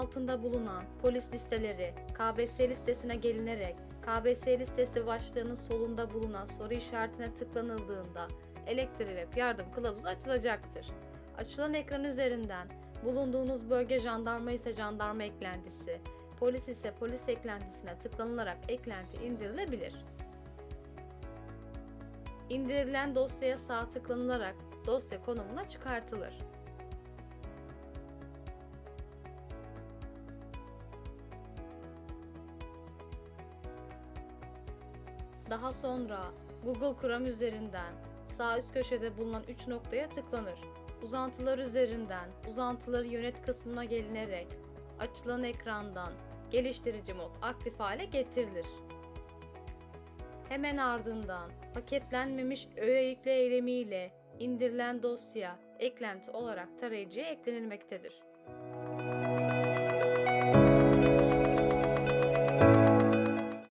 başlığında bulunan polis listeleri KBS listesine gelinerek KBS listesi başlığının solunda bulunan soru işaretine tıklanıldığında Elektrivep yardım kılavuzu açılacaktır. Açılan ekran üzerinden bulunduğunuz bölge jandarma ise jandarma eklentisi, polis ise polis eklentisine tıklanılarak eklenti indirilebilir. İndirilen dosyaya sağ tıklanılarak dosya konumuna çıkartılır. Daha sonra Google Chrome üzerinden sağ üst köşede bulunan 3 noktaya tıklanır. Uzantılar üzerinden uzantıları yönet kısmına gelinerek açılan ekrandan geliştirici mod aktif hale getirilir. Hemen ardından paketlenmemiş öğe yükle eylemiyle indirilen dosya eklenti olarak tarayıcıya eklenilmektedir.